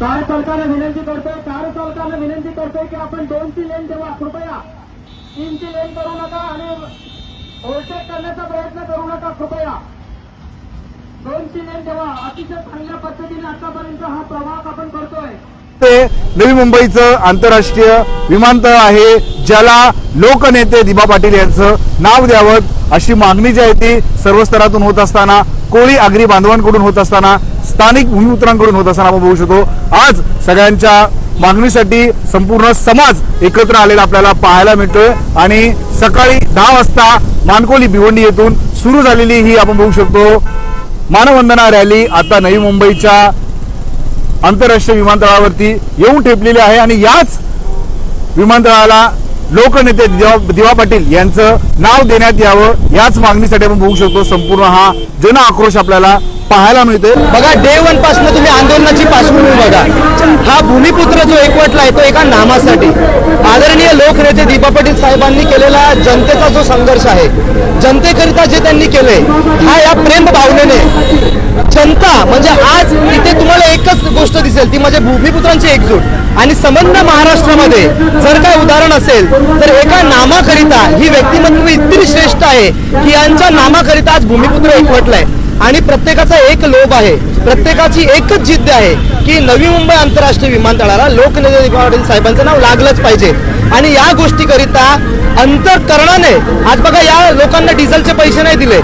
Car चालकाला विनंती करतोय कार चालकाला विनंती करतोय की आपण दोनची लेन देवा कृपया तीनची लेन करू नका आणि ओव्हरटेक करण्याचा प्रयत्न करू नका कृपया. दोनची लेन देवा अतिशय चांगल्या पद्धतीने आतापर्यंत हा प्रवास आपण करतोय. ते नवी मुंबईचं आंतरराष्ट्रीय विमानतळ आहे ज्याला लोकनेते दिबा पाटील यांचं नाव द्यावं अशी मागणी जी आहे ती सर्व स्तरातून होत असताना कोळी आगरी बांधवांकडून होत असताना स्थानिक भूमिपुत्रांकडून होत असताना आपण बघू शकतो. आज सगळ्यांच्या मागणीसाठी संपूर्ण समाज एकत्र आलेला आपल्याला पाहायला मिळतोय. आणि सकाळी दहा वाजता मानकोली भिवंडी येथून सुरू झालेली ही आपण बघू शकतो. मानवंदना रॅली आता नवी मुंबईच्या आंतरराष्ट्रीय विमानतळावरती येऊन ठेपलेली आहे. आणि याच विमानतळाला लोकनेते दिवा दिवा पाटील यांचं नाव देण्यात यावं याच मागणीसाठी आपण बघू शकतो संपूर्ण हा जन आक्रोश आपल्याला पाहायला मिळतोय. बघा डे वनपासून तुम्ही आंदोलनाची पार्श्वभूमी बघा. हा भूमिपुत्र जो एकवटला आहे तो एका नामासाठी. आदरणीय लोकनेते दीपा पाटील साहेबांनी केलेला जनतेचा जो संघर्ष आहे जनतेकरिता जे त्यांनी केलंय हा या प्रेम भावनेने जनता म्हणजे आज इथे गोष्ट दिसेल ती म्हणजे भूमिपुत्रांची एकजूट. आणि समन्वय महाराष्ट्रामध्ये जर काय उदाहरण असेल तर एका नामाकरिता ही व्यक्तिमत्व इतकी श्रेष्ठ आहे की यांच्या नामाकरिता आज भूमिपुत्र एकवटलंय. आणि प्रत्येकाचा एक लोभ आहे. प्रत्येकाची एकच जिद्द आहे की नवी मुंबई आंतरराष्ट्रीय विमानतळाला लोकनेते पाटील साहेबांचं नाव लागलंच पाहिजे. आणि या गोष्टीकरिता अंतकरणाने आज बघा या लोकांना डिझेलचे पैसे नाही दिले.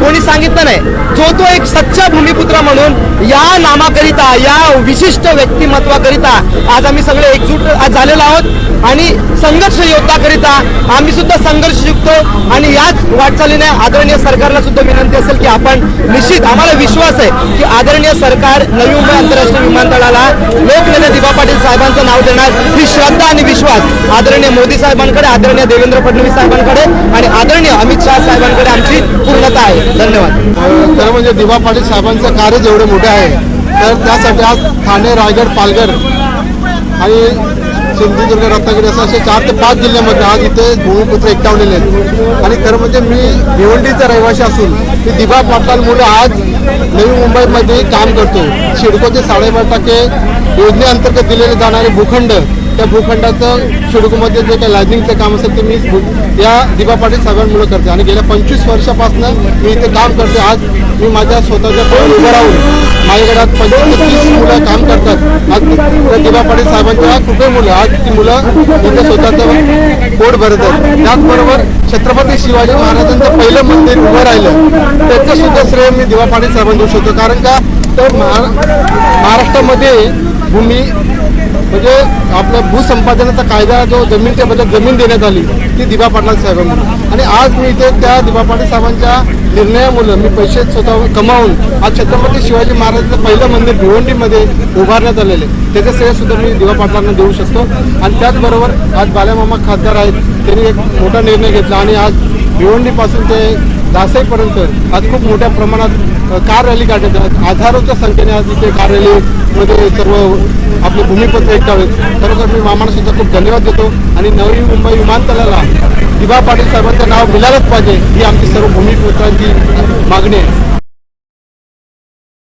कोणी सांगितलं नाही. जो तो एक सच्चा भूमिपुत्र म्हणून या नामाकरिता या विशिष्ट व्यक्तिमत्वाकरिता आज आम्ही सगळे एकजूट आज झालेलो आहोत. आणि संघर्ष योद्धाकरिता आम्ही सुद्धा संघर्ष शिकतो आणि याच वाटचालीने आदरणीय सरकारला सुद्धा विनंती असेल की आपण निश्चित आम्हाला विश्वास आहे की आदरणीय सरकार नवी मुंबई आंतरराष्ट्रीय विमानतळाला लोकनेते दिबा पाटील साहेबांचं नाव देणार. ही श्रद्धा आणि विश्वास आदरणीय मोदी साहेबांकडे आदरणीय देवेंद्र फडणवीस साहेबांकडे आणि आदरणीय अमित शहा साहेबांकडे आमची पूर्णता आहे. धन्यवाद. तर म्हणजे दिवा पाटील साहेबांचं कार्य जेवढे मोठं आहे तर त्यासाठी आज ठाणे रायगड पालघर आणि सिंधुदुर्ग रत्नागिरी असं असे चार ते पाच जिल्ह्यामध्ये आज इथे भूमिपुत्र एकटावलेले आहेत. आणि खरं म्हणजे मी भिवंडीचा रहिवासी असून मी दिवा पाटलांमुळे आज नवी मुंबईमध्ये काम करतो. शिडकोचे साडेबार टक्के योजनेअंतर्गत दिलेले जाणारे भूखंड त्या भूखंडाचं शिडकूमध्ये जे काही लायनिंगचं काम असेल ते मी भू- या दिबा पाटील साहेबांमुळे करते. आणि गेल्या पंचवीस वर्षापासून मी इथे काम करते आज मी माझ्या स्वतःच्या पायावर उभं राहून माझ्याकडे घरात पंचवीस तीस मुलं काम करतात. आज त्या दिबा पाटील साहेबांच्या कुठे मुलं. आज ती मुलं त्यांच्या स्वतःचं पोट भरत आहेत. त्याचबरोबर छत्रपती शिवाजी महाराजांचं पहिलं मंदिर उभं राहिलं. त्याचं सुद्धा श्रेय मी दिवा पाटील साहेबांना देऊ शकतो. कारण का तर महा महाराष्ट्रामध्ये भूमी म्हणजे आपला भूसंपादनाचा कायदा जो जमीनच्या बदल्यात जमीन देण्यात आली ती दिबा पाटील साहेबांमुळे आणि आज मी इथे त्या दिबा पाटील साहेबांच्या निर्णयामुळे मी पैसे स्वतः कमावून आज छत्रपती शिवाजी महाराजांचं पहिलं मंदिर भिवंडीमध्ये उभारण्यात आलेले त्याचं श्रेय सुद्धा मी दिवा पाटलांना देऊ शकतो. आणि त्याचबरोबर आज बाल्यामामा खासदार आहेत त्यांनी एक मोठा निर्णय घेतला. आणि आज भिवंडीपासून ते दासईपर्यंत आज खूप मोठ्या प्रमाणात कार रॅली काढण्यात आहेत हजारोच्या संख्येने आज इथे कार रॅलीमध्ये सर्व आपले भूमिपत्र एकटावेत खरोखर मी मामाला सुद्धा खूप धन्यवाद देतो. आणि नवी मुंबई विमानतळाला दिबा पाटील साहेबांचं नाव मिळालंच पाहिजे ही आमची सर्व भूमिपुत्रांची मागणी आहे.